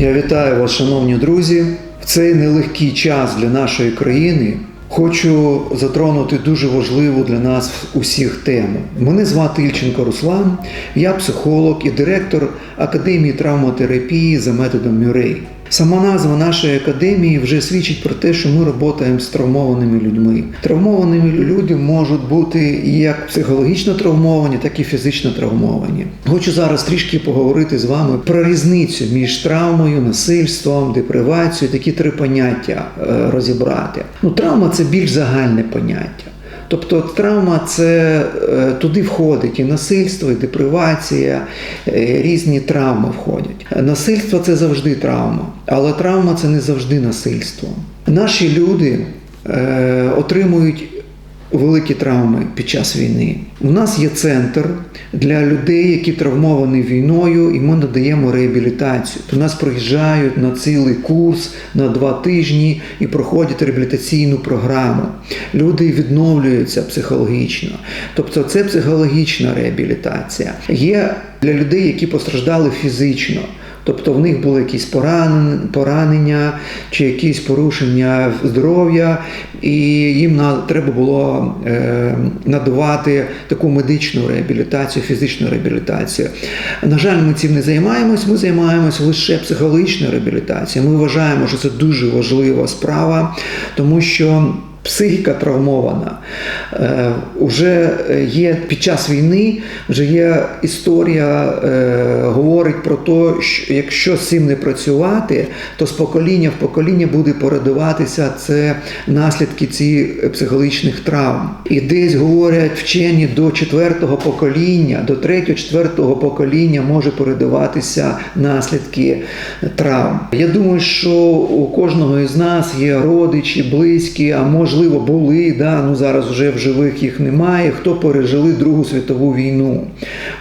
Я вітаю вас, шановні друзі. В цей нелегкий час для нашої країни хочу затронути дуже важливу для нас усіх тему. Мене звати Ільченко Руслан, я психолог і директор Академії травмотерапії за методом Мюрей. Сама назва нашої академії вже свідчить про те, що ми працюємо з травмованими людьми. Травмованими люди можуть бути як психологічно травмовані, так і фізично травмовані. Хочу зараз трішки поговорити з вами про різницю між травмою, насильством, депривацією, такі три поняття е, розібрати. Ну, травма це більш загальне поняття. Тобто травма це е, туди входить і насильство, і депривація, і різні травми входять. Насильство це завжди травма, але травма це не завжди насильство. Наші люди е, отримують великі травми під час війни. У нас є центр для людей, які травмовані війною, і ми надаємо реабілітацію. До нас приїжджають на цілий курс на два тижні і проходять реабілітаційну програму. Люди відновлюються психологічно. Тобто це психологічна реабілітація. Є для людей, які постраждали фізично. Тобто в них були якісь поранення, чи якісь порушення здоров'я, і їм на, треба було е, надавати таку медичну реабілітацію, фізичну реабілітацію. На жаль, ми цим не займаємось, ми займаємось лише психологічною реабілітацією. Ми вважаємо, що це дуже важлива справа, тому що. Психіка травмована. Е, Вже є під час війни, вже є історія, е, говорить про те, що якщо з цим не працювати, то з покоління в покоління буде передаватися це наслідки цих психологічних травм. І десь говорять вчені до четвертого покоління, до третього, четвертого покоління може передаватися наслідки травм. Я думаю, що у кожного із нас є родичі, близькі, а може можливо, були, да, ну зараз вже в живих їх немає, хто пережили Другу світову війну.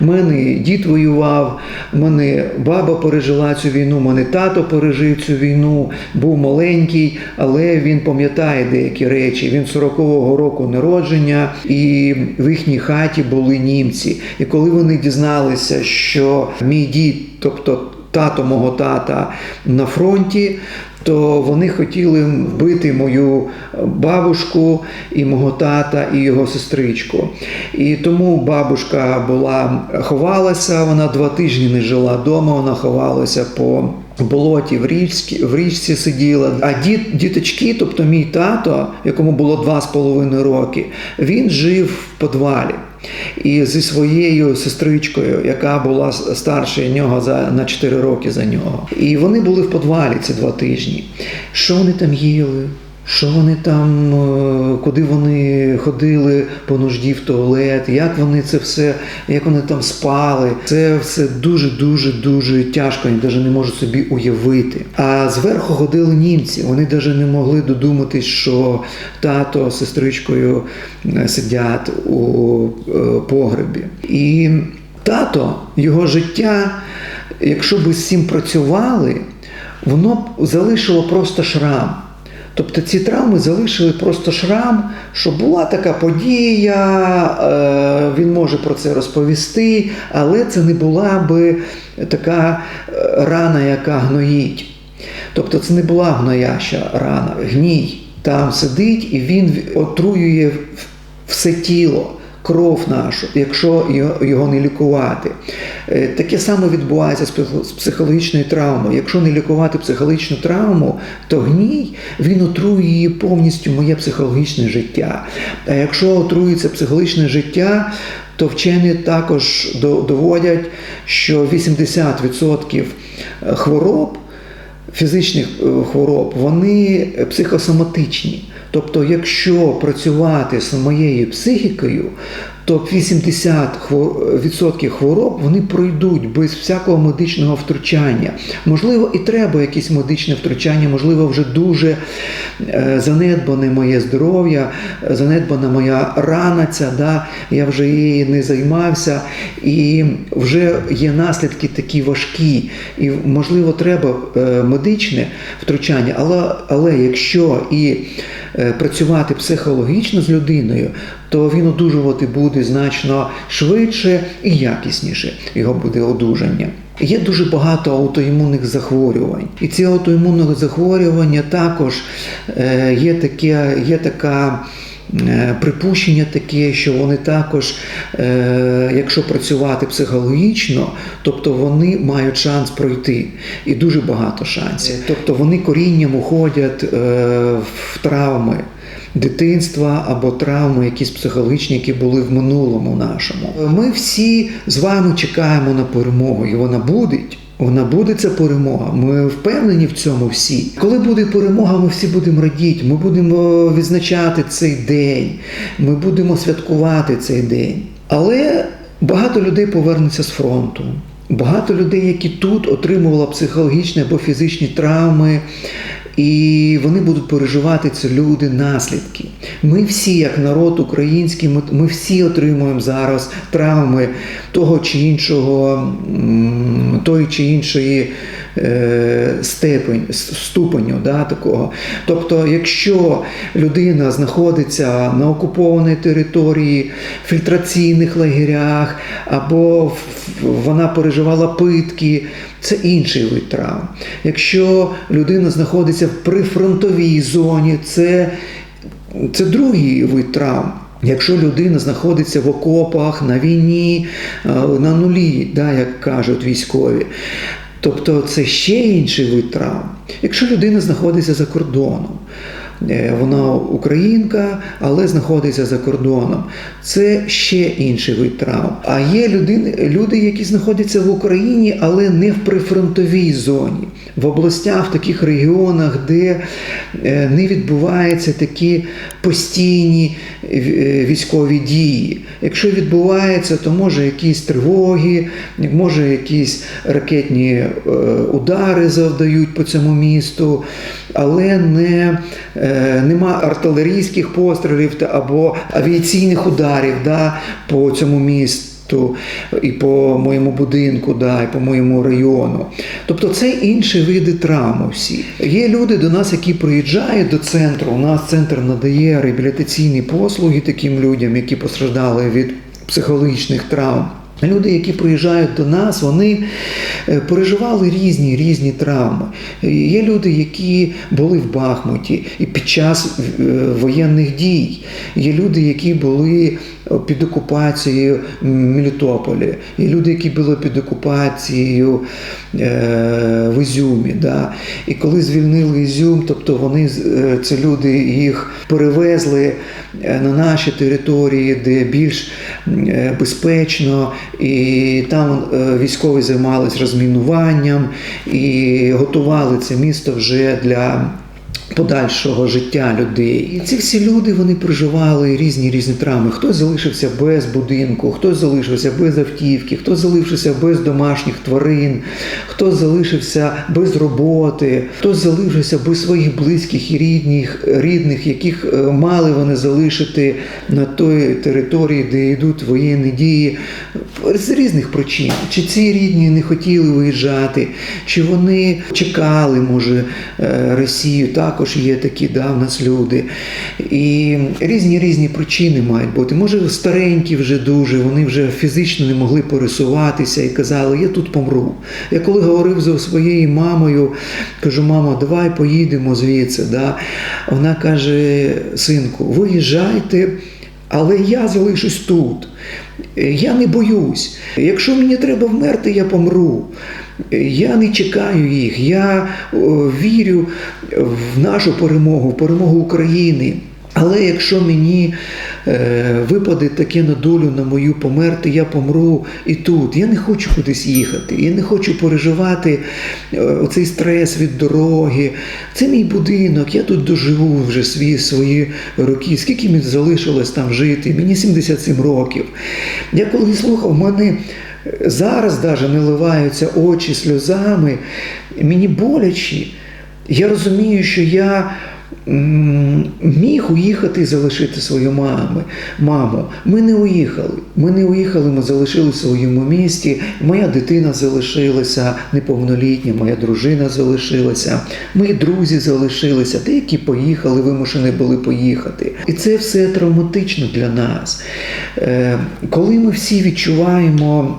У мене дід воював, мене баба пережила цю війну, мене тато пережив цю війну, був маленький, але він пам'ятає деякі речі. Він 40-го року народження, і в їхній хаті були німці. І коли вони дізналися, що мій дід, тобто тато мого тата на фронті, то вони хотіли вбити мою бабушку і мого тата, і його сестричку. І тому бабушка була ховалася, вона два тижні не жила вдома, вона ховалася по. Болоті в річці, в річці сиділа. А діт, діточки, тобто мій тато, якому було два з половиною роки, він жив в подвалі. І зі своєю сестричкою, яка була старша нього за на 4 роки за нього. І вони були в подвалі ці два тижні. Що вони там їли? Що вони там, куди вони ходили по нужді в туалет, як вони це все, як вони там спали. Це все дуже-дуже дуже тяжко, вони навіть не можуть собі уявити. А зверху ходили німці. Вони навіть не могли додуматись, що тато з сестричкою сидять у погребі. І тато, його життя, якщо би з цим працювали, воно б залишило просто шрам. Тобто ці травми залишили просто шрам, що була така подія, він може про це розповісти, але це не була би така рана, яка гноїть. Тобто це не була гнояща рана, гній там сидить і він отруює все тіло. Кров нашу, якщо його не лікувати. Таке саме відбувається з психологічною травмою. Якщо не лікувати психологічну травму, то гній він отруює її повністю моє психологічне життя. А якщо отруюється психологічне життя, то вчені також доводять, що 80% хвороб. Фізичних хвороб, вони психосоматичні. Тобто, якщо працювати з моєю психікою, то 80% хвороб вони пройдуть без всякого медичного втручання. Можливо, і треба якесь медичне втручання, можливо, вже дуже занедбане моє здоров'я, занедбана моя рана ця, да? я вже її не займався, і вже є наслідки такі важкі. І, можливо, треба медичне втручання, але, але якщо і працювати психологічно з людиною, то він одужувати буде значно швидше і якісніше. Його буде одужання. Є дуже багато аутоімунних захворювань, і ці аутоімунні захворювання також е, є таке, є така. Е, Припущення таке, що вони також, е, якщо працювати психологічно, тобто вони мають шанс пройти, і дуже багато шансів. Тобто вони корінням уходять е, в травми дитинства або травми, якісь психологічні, які були в минулому нашому. Ми всі з вами чекаємо на перемогу, і вона буде. Вона буде ця перемога. Ми впевнені в цьому всі. Коли буде перемога, ми всі будемо радіти. Ми будемо відзначати цей день. Ми будемо святкувати цей день. Але багато людей повернуться з фронту. Багато людей, які тут отримували психологічні або фізичні травми, і вони будуть переживати це люди наслідки. Ми всі, як народ український, ми, ми всі отримуємо зараз травми того чи іншого, тої чи іншої степень, ступеню да, такого. Тобто, якщо людина знаходиться на окупованій території, фільтраційних лагерях, або вона переживала питки, це інший вид травм. Якщо людина знаходиться в прифронтовій зоні, це, це другий вид травм. Якщо людина знаходиться в окопах, на війні, е, на нулі, да, як кажуть військові, тобто це ще інший вид травм. Якщо людина знаходиться за кордоном, вона українка, але знаходиться за кордоном. Це ще інший вид травм. А є люди, які знаходяться в Україні, але не в прифронтовій зоні, в областях, в таких регіонах, де е, не відбуваються такі постійні е, військові дії. Якщо відбувається, то може якісь тривоги, може якісь ракетні е, удари завдають по цьому місту, але не, е, нема артилерійських пострілів або авіаційних ударів да, по цьому місту. І по моєму будинку, да, і по моєму району. Тобто це інші види травм всі. Є люди до нас, які приїжджають до центру. У нас центр надає реабілітаційні послуги таким людям, які постраждали від психологічних травм. Люди, які приїжджають до нас, вони е, переживали різні різні травми. Е, Є люди, які були в Бахмуті і під час е, воєнних дій. Є люди, які були під окупацією Мелітополі. Є люди, які були під окупацією в Ізюмі. Да? І коли звільнили Ізюм, тобто вони це люди їх перевезли на наші території, де більш безпечно, і там е, військові займалися розмінуванням і готували це місто вже для. Подальшого життя людей. І ці всі люди вони проживали різні різні травми. Хтось залишився без будинку, хтось залишився без автівки, хтось залишився без домашніх тварин, хтось залишився без роботи, хтось залишився без своїх близьких і рідних, рідних, яких е, мали вони залишити на той території, де йдуть воєнні дії з різних причин. Чи ці рідні не хотіли виїжджати, чи вони чекали, може, е, Росію. Також є такі да, в нас люди. І різні різні причини мають бути. Може, старенькі вже дуже, вони вже фізично не могли пересуватися і казали, я тут помру. Я коли говорив зі своєю мамою, кажу, мама, давай поїдемо звідси. Да? Вона каже: синку, виїжджайте. Але я залишусь тут. Я не боюсь. Якщо мені треба вмерти, я помру. Я не чекаю їх. Я вірю в нашу перемогу, в перемогу України. Але якщо мені е, випаде таке на долю на мою померти, я помру і тут. Я не хочу кудись їхати. Я не хочу переживати е, оцей стрес від дороги. Це мій будинок, я тут доживу вже свої, свої роки. Скільки мені залишилось там жити? Мені 77 років. Я коли слухав, в мене зараз навіть не ливаються очі сльозами. Мені боляче. Я розумію, що я міг уїхати і залишити свою маму. маму. Ми не уїхали. Ми не уїхали, ми залишили в своєму місті. Моя дитина залишилася неповнолітня, моя дружина залишилася, мої друзі залишилися, деякі поїхали, вимушені були поїхати. І це все травматично для нас. Е, Коли ми всі відчуваємо.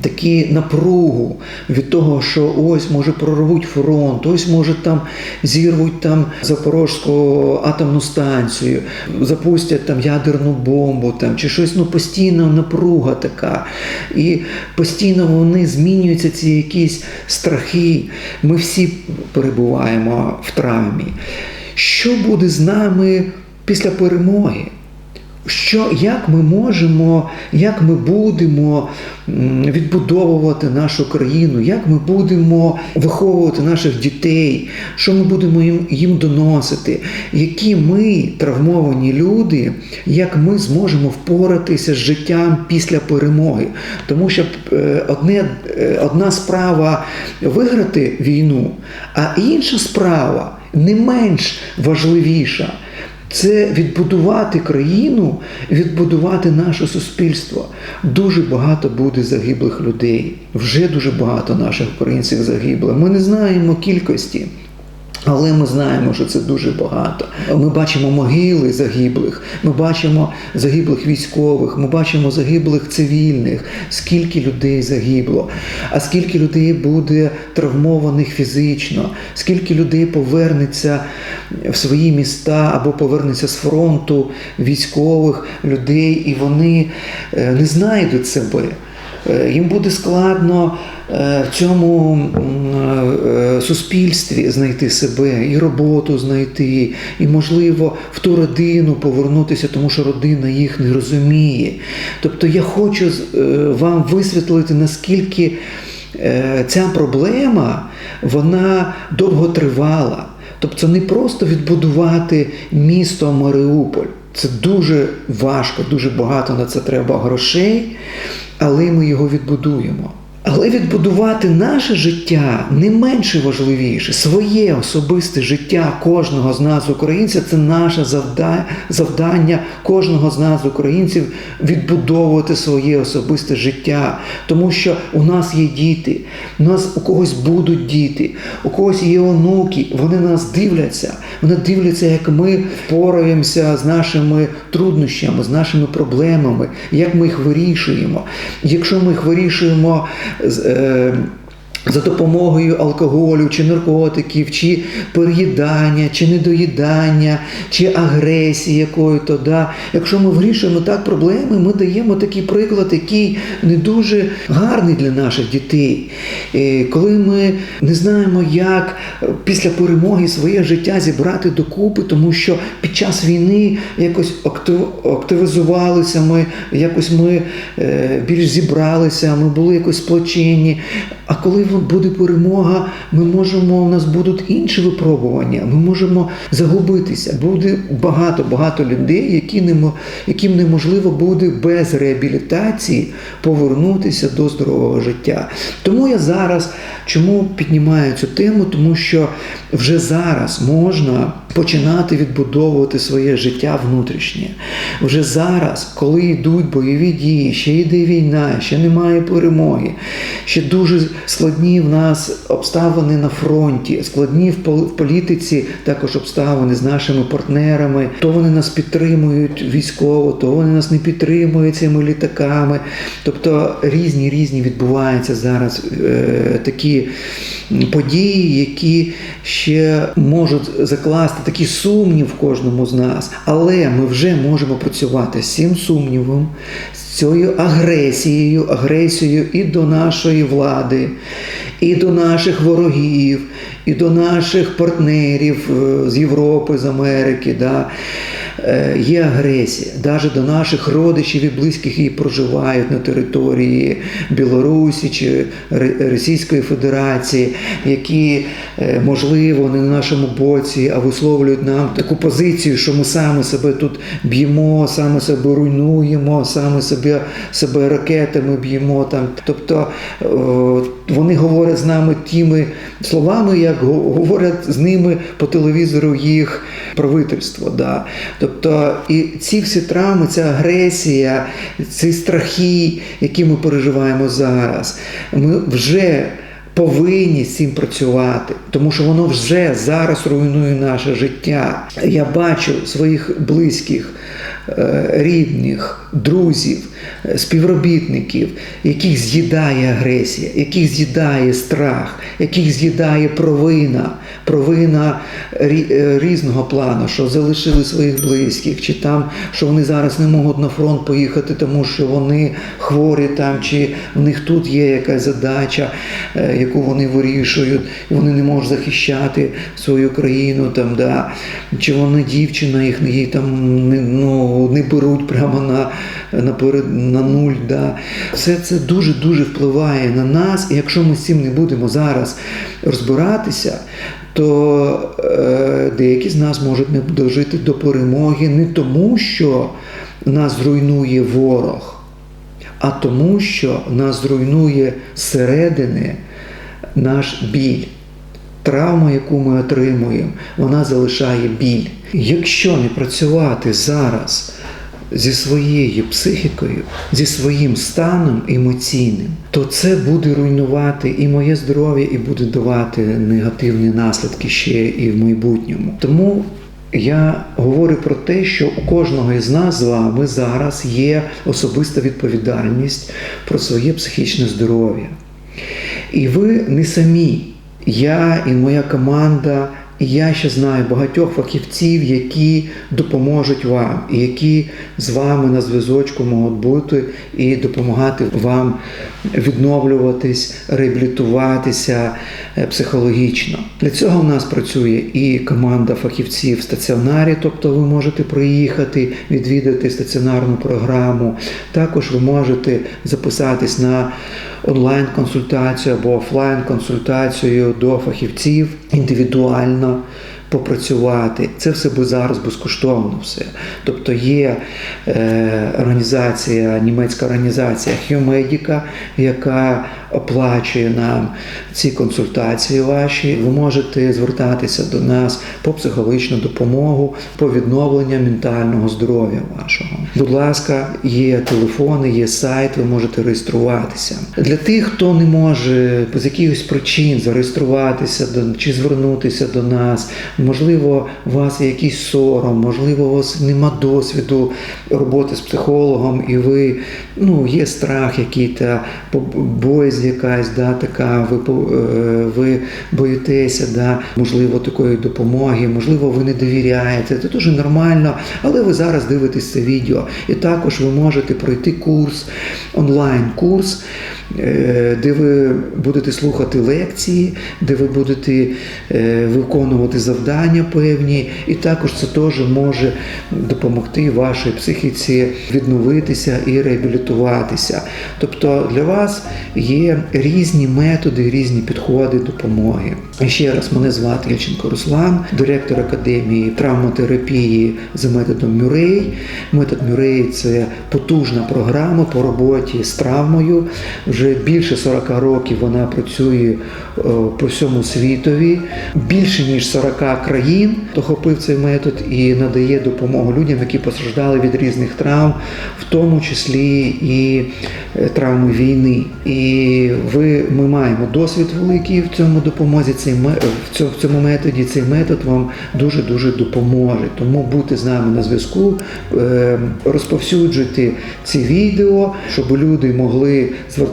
Такі напругу від того, що ось може прорвуть фронт, ось може там зірвуть там Запорозьку атомну станцію, запустять там ядерну бомбу, там чи щось ну постійно напруга така. І постійно вони змінюються, ці якісь страхи. Ми всі перебуваємо в травмі. Що буде з нами після перемоги? Що, як ми можемо, як ми будемо відбудовувати нашу країну, як ми будемо виховувати наших дітей, що ми будемо їм, їм доносити, які ми травмовані люди, як ми зможемо впоратися з життям після перемоги. Тому що е, одне, е, одна справа виграти війну, а інша справа не менш важливіша. Це відбудувати країну, відбудувати наше суспільство. Дуже багато буде загиблих людей. Вже дуже багато наших українців загибло. Ми не знаємо кількості. Але ми знаємо, що це дуже багато. Ми бачимо могили загиблих, ми бачимо загиблих військових, ми бачимо загиблих цивільних, скільки людей загибло, а скільки людей буде травмованих фізично, скільки людей повернеться в свої міста або повернеться з фронту військових людей, і вони е, не знайдуть себе. Е, Їм буде складно е, в цьому е, суспільстві знайти себе, і роботу знайти, і, можливо, в ту родину повернутися, тому що родина їх не розуміє. Тобто я хочу вам висвітлити, наскільки ця проблема вона довго тривала. Тобто не просто відбудувати місто Маріуполь. Це дуже важко, дуже багато на це треба грошей, але ми його відбудуємо. Але відбудувати наше життя не менше важливіше. Своє особисте життя кожного з нас, українців, це наше завда- завдання кожного з нас, українців, відбудовувати своє особисте життя. Тому що у нас є діти, у нас у когось будуть діти, у когось є онуки, вони на нас дивляться. Вони дивляться, як ми впораємося з нашими труднощами, з нашими проблемами, як ми їх вирішуємо. Якщо ми їх вирішуємо äh, за допомогою алкоголю, чи наркотиків, чи переїдання, чи недоїдання, чи агресії якої-то. Да. Якщо ми вирішуємо так проблеми, ми даємо такий приклад, який не дуже гарний для наших дітей. Коли ми не знаємо, як після перемоги своє життя зібрати докупи, тому що під час війни якось актив- активізувалися ми, якось ми е, більш зібралися, ми були якось сплочені. А коли буде перемога, ми можемо, у нас будуть інші випробування, ми можемо загубитися. Буде багато багато людей, які немо, яким неможливо буде без реабілітації повернутися до здорового життя. Тому я зараз чому піднімаю цю тему, тому що вже зараз можна починати відбудовувати своє життя внутрішнє. Вже зараз, коли йдуть бойові дії, ще йде війна, ще немає перемоги, ще дуже складні в нас обставини на фронті, складні в політиці також обставини з нашими партнерами. То вони нас підтримують військово, то вони нас не підтримують цими літаками. Тобто різні різні відбуваються зараз е, такі події, які ще можуть закласти такий сумнів в кожному з нас. Але ми вже можемо працювати з цим сумнівом, з цією агресією, агресією і до нашої влади, і до наших ворогів, і до наших партнерів е, з Європи, з Америки. Да? Е, є агресія, навіть до наших родичів і близьких, які проживають на території Білорусі чи Російської Федерації, які е, можливо не на нашому боці, а висловлюють нам таку позицію, що ми саме себе тут б'ємо, саме себе руйнуємо, саме себе, себе ракетами б'ємо. Там. Тобто е, вони говорять з нами тими словами, як го- говорять з ними по телевізору їх правительство. Да. Тобто, і ці всі травми, ця агресія, ці страхи, які ми переживаємо зараз, ми вже повинні з цим працювати, тому що воно вже зараз руйнує наше життя. Я бачу своїх близьких, рідних, друзів, е, співробітників, яких з'їдає агресія, яких з'їдає страх, яких з'їдає провина, провина е, різного плану, що залишили своїх близьких, чи там, що вони зараз не можуть на фронт поїхати, тому що вони хворі там, чи в них тут є якась задача, е, яку вони вирішують, і вони не можуть захищати свою країну, там, да. чи вони дівчина, їх її там не, не беруть прямо на, на, на нуль. Да. Все це дуже-дуже впливає на нас, і якщо ми з цим не будемо зараз розбиратися, то е, деякі з нас можуть не дожити до перемоги не тому, що нас зруйнує ворог, а тому, що нас зруйнує зсередини наш біль. Травма, яку ми отримуємо, вона залишає біль. Якщо не працювати зараз зі своєю психікою, зі своїм станом емоційним, то це буде руйнувати і моє здоров'я, і буде давати негативні наслідки ще і в майбутньому. Тому я говорю про те, що у кожного із нас з вами зараз є особиста відповідальність про своє психічне здоров'я. І ви не самі. Я и моя команда, я ще знаю багатьох фахівців, які допоможуть вам, і які з вами на зв'язочку можуть бути і допомагати вам відновлюватись, реабілітуватися е, психологічно. Для цього в нас працює і команда фахівців в стаціонарі, тобто ви можете приїхати, відвідати стаціонарну програму. Також ви можете записатись на онлайн-консультацію або офлайн-консультацію до фахівців індивідуально 嗯。Попрацювати. Це все буде зараз безкоштовно все. Тобто є е, організація, німецька організація HuMedica, яка оплачує нам ці консультації ваші. Ви можете звертатися до нас по психологічну допомогу, по відновленню ментального здоров'я вашого. Будь ласка, є телефони, є сайт, ви можете реєструватися. Для тих, хто не може з якихось причин зареєструватися до чи звернутися до нас, можливо, у вас є якийсь сором, можливо, у вас нема досвіду роботи з психологом, і ви ну, є страх, який та боязнь якась, да, така, ви, е, ви боїтеся, да, можливо, такої допомоги, можливо, ви не довіряєте. Це дуже нормально, але ви зараз дивитесь це відео. І також ви можете пройти курс, онлайн-курс, де ви будете слухати лекції, де ви будете е, виконувати завдання певні, і також це теж може допомогти вашій психіці відновитися і реабілітуватися. Тобто для вас є різні методи, різні підходи допомоги. Ще раз мене звати Ільченко Руслан, директор академії травматерапії за методом Мюрей. Метод Мюрей це потужна програма по роботі з травмою. Вже більше 40 років вона працює е, по всьому світові. Більше ніж 40 країн охопив цей метод і надає допомогу людям, які постраждали від різних травм, в тому числі і е, травми війни. І ви, ми маємо досвід великий в цьому допомозі. Цей в цьому, методі цей метод вам дуже дуже допоможе. Тому будьте з нами на зв'язку, е, розповсюджуйте ці відео, щоб люди могли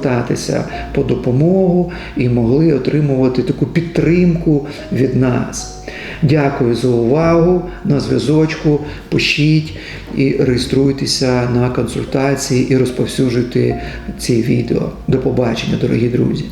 звертатися по допомогу і могли отримувати таку підтримку від нас. Дякую за увагу. На зв'язочку пишіть і реєструйтеся на консультації і розповсюджуйте ці відео. До побачення, дорогі друзі.